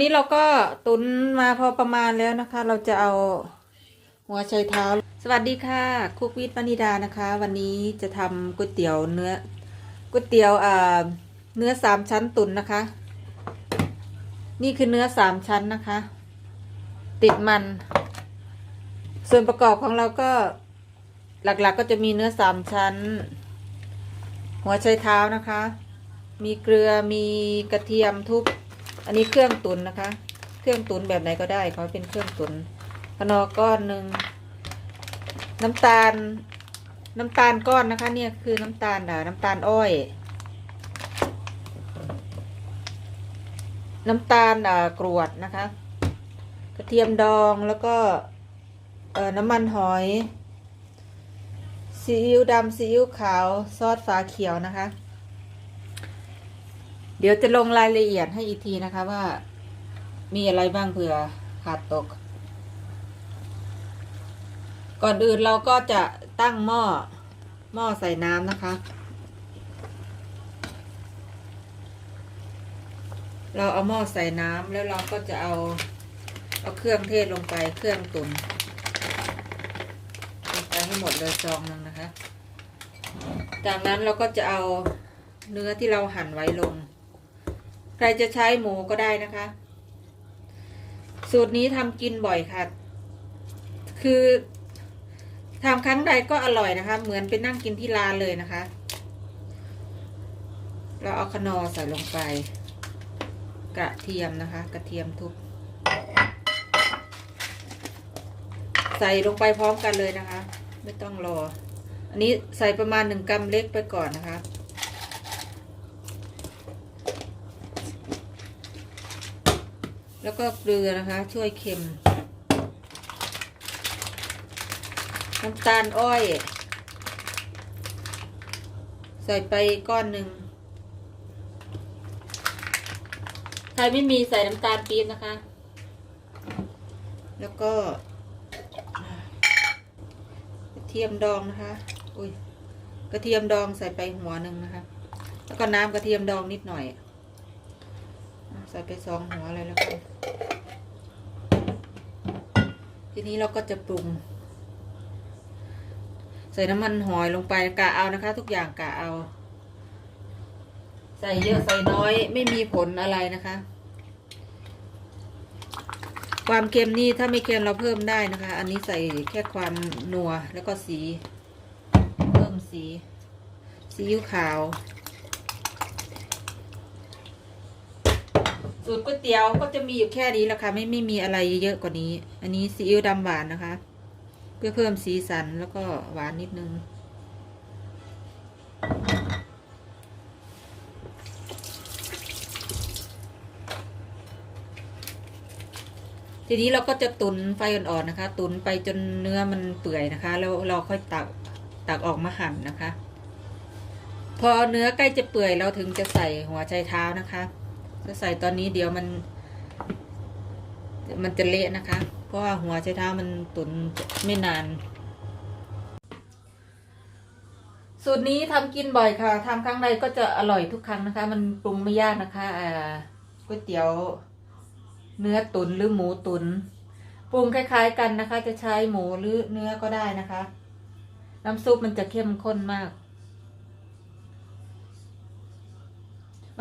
นี้เราก็ตุนมาพอประมาณแล้วนะคะ เราจะเอาหัวไชเท้า สวัสดีค่ะคุกวิทย์ปณิดานะคะ วันนี้จะทำก๋วยเตี๋ยวเนื้อก๋วยเตี๋ยวเนื้อสามชั้นตุนนะคะ นี่คือเนื้อสามชั้นนะคะ ติดมัน ส่วนประกอบของเราก็หลักๆกก็จะมีเนื้อสามชั้น หัวไชเท้านะคะ มีเกลือมีกระเทียมทุบ อันนี้เครื่องตุนนะคะ เครื่องตุนแบบไหนก็ได้เขาเป็นเครื่องตุนขนอก้อนหนึ่งน้ำตาล น้ำตาลก้อนนะคะ เนี่ยคือน้ำตาลอะน้ำตาลอ้อย น้ำตาลอ่ากรวดนะคะ กระเทียมดองแล้วก็เอ่อน้ำมันหอยซีอิ๊วดำซีอิ๊วขาว ซอสฟ้าเขียวนะคะ เดี๋ยวจะลงรายละเอียดให้อีกทีนะคะว่า มีอะไรบ้างเผื่อขาดตก ก่อนอื่นเราก็จะตั้งหม้อหม้อใส่น้ำนะคะ เราเอาหม้อใส่น้ำแล้วเราก็จะเอาเอาเครื่องเทศลงไปเครื่องตุนลงไปให้หมดเลยซองหนึงนะคะ จากนั้นเราก็จะเอาเนื้อที่เราหั่นไว้ลง ใครจะใช้หมูก็ได้นะคะ สูตรนี้ทำกินบ่อยค่ะ คือทำครั้งใดก็อร่อยนะคะ เหมือนไปนั่งกินที่ร้านเลยนะคะ เราเอาคนอใส่ลงไป กระเทียมนะคะ กระเทียมทุบใส่ลงไปพร้อมกันเลยนะคะ ไม่ต้องรอ อันนี้ใส่ประมาณหนึ่งกำเล็กไปก่อนนะคะ แล้วก็เกลือนะคะ ช่วยเค็ม น้ำตาลอ้อย ใส่ไปก้อนหนึ่งใครไม่มีใส่น้ำตาลปี๊บนะคะ แล้วก็กระเทียมดองนะคะ อุ้ยกระเทียมดองใส่ไปหัวหนึ่งนะคะ แล้วก็น้ำกระเทียมดองนิดหน่อย ใส่ไปสองหัวเลยแล้วกันทีนี้เราก็จะปรุง ใส่น้ำมันหอยลงไปกะเอานะคะ ทุกอย่างกะเอา ใส่เยอะใส่น้อยไม่มีผลอะไรนะคะ ความเค็มนี่ถ้าไม่เค็มเราเพิ่มได้นะคะ อันนี้ใส่แค่ความนัวแล้วก็สี เพิ่มสีซีอิ๊วขาว สูตรก๋วยเตี๋ยวก็จะมีอยู่แค่นี้แหละค่ะไม่ไม่มีอะไรเยอะกว่านี้ อันนี้ซีอิ๊วดำหวานนะคะ เพื่อเพิ่มสีสันแล้วก็หวานนิดนึง ทีนี้เราก็จะตุนไฟอ่อนๆนะคะ ตุนไปจนเนื้อมันเปื่อยนะคะ แล้วเราค่อยตักตักออกมาหั่นนะคะ พอเนื้อใกล้จะเปื่อยเราถึงจะใส่หัวไชเท้านะคะ จะใส่ตอนนี้เดี๋ยวมัน มันจะเละนะคะ เพราะว่าหัวไชเท้ามันตุนไม่นาน สูตรนี้ทำกินบ่อยค่ะทำครั้งใดก็จะอร่อยทุกครั้งนะคะ มันปรุงไม่ยากนะคะอ่าก๋วยเตี๋ยวเนื้อตุนหรือหมูตุนปรุงคล้าย ๆ กันนะคะ จะใช้หมูหรือเนื้อก็ได้นะคะ น้ำซุปมันจะเข้มข้นมาก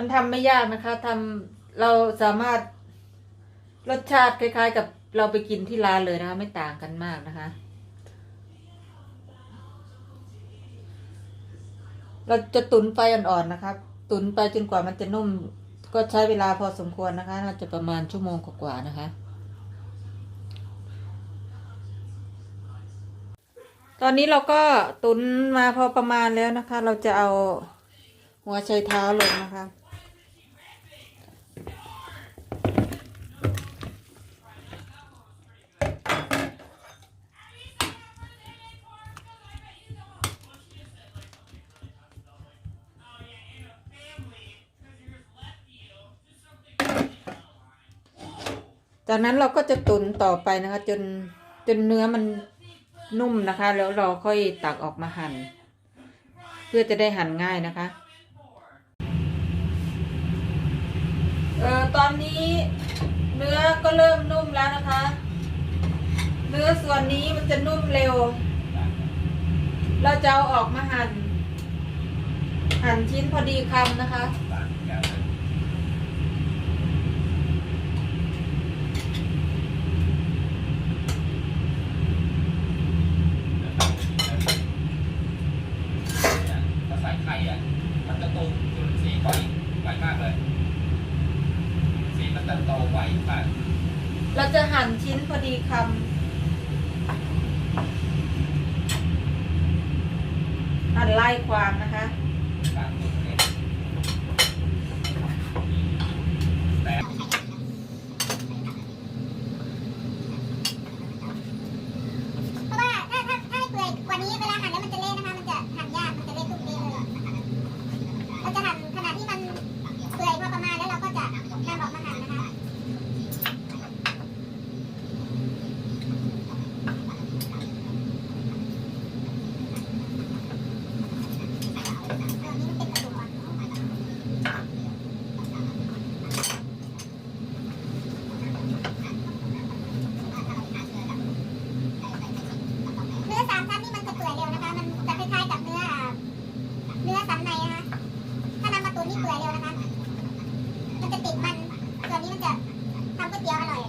มันทำไม่ยากนะคะทำเราสามารถรสชาติคล้าย ๆ กับเราไปกินที่ร้านเลยนะคะ ไม่ต่างกันมากนะคะ เราจะตุนไฟอ่อนๆนะคะตุนไปจนกว่ามันจะนุ่ม ก็ใช้เวลาพอสมควรนะคะ น่าจะประมาณชั่วโมงกว่าๆนะคะ ตอนนี้เราก็ตุนมาพอประมาณแล้วนะคะ เราจะเอาหัวไชเท้าลงนะคะ จากนั้นเราก็จะตุนต่อไปนะคะ จนจนเนื้อมันนุ่มนะคะ แล้วเราค่อยตักออกมาหั่นเพื่อจะได้หั่นง่ายนะคะเอ่อตอนนี้เนื้อก็เริ่มนุ่มแล้วนะคะ เนื้อส่วนนี้มันจะนุ่มเร็ว เราจะเอาออกมาหั่นหั่นชิ้นพอดีคำนะคะ ถ้าใส่ไข่อะ มันจะโตจุลินทรีย์ไวไวมากเลย สีมันจะโตไวค่ะ เราจะหั่นชิ้นพอดีคำหั่นไล่ความนะคะ ตามตัวนี้แต่ เพราะว่าถ้าถ้าถ้าให้เปื่อยกว่านี้เวลาหั่นแล้วมันจะเละนะคะ มันจะหั่นยาก มันจะเละทุกเละเลยเราจะหั่นขนาดที่มันเปื่อยพอประมาณแล้วเราก็จะนำออกมาหั่นนะคะ ตัวนี้มันเป็นกระดูกอ่อนเนื้อสามชั้นนี่มันจะเปื่อยเร็วนะคะ มันจะคล้ายๆกับเนื้ออ่าเนื้อสันในนะคะ ถ้านำมาตุ๋นนี่เปื่อยเร็วนะคะ มันจะติดมัน ส่วนนี้มันจะทำก๋วยเตี๋ยวอร่อย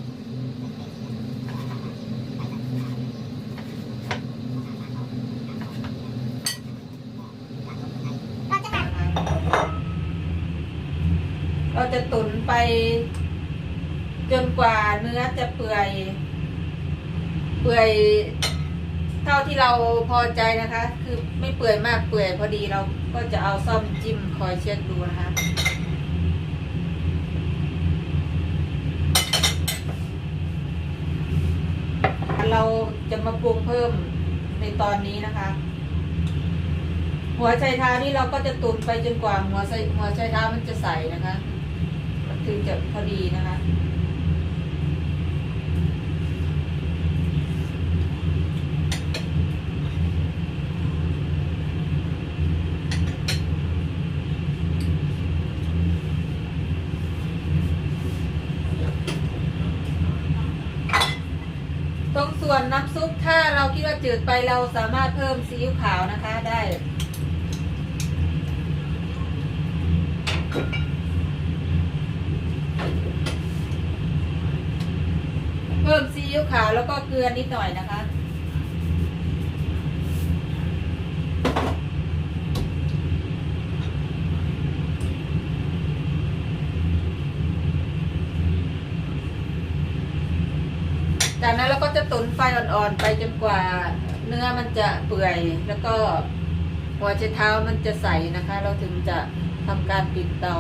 เราจะหั่น เรา จะตุ๋นไป จนกว่าเนื้อจะเปื่อย เปื่อยเท่าที่เราพอใจนะคะ คือไม่เปื่อยมากเปื่อยพอดีเราก็จะเอาซ่อมจิ้มคอยเช็คดูนะคะ เราจะมาปรุงเพิ่มในตอนนี้นะคะ หัวไชเท้านี่เราก็จะตุนไปจนกว่าหัวไชหัวไชเท้ามันจะใสนะคะ มันถึงจะพอดีนะคะ ตรงส่วนน้ำซุปถ้าเราคิดว่าจืดไปเราสามารถเพิ่มซีอิ๊วขาวนะคะได้ พิ่มซีอิ๊วขาวแล้วก็เกลือนิดหน่อยนะคะ จากนั้นเราก็จะตุ๋นไฟอ่อนๆ ไปจนกว่าเนื้อมันจะเปื่อย แล้วก็หัวไชเท้ามันจะใสนะคะ เราถึงจะทำการปิดเตา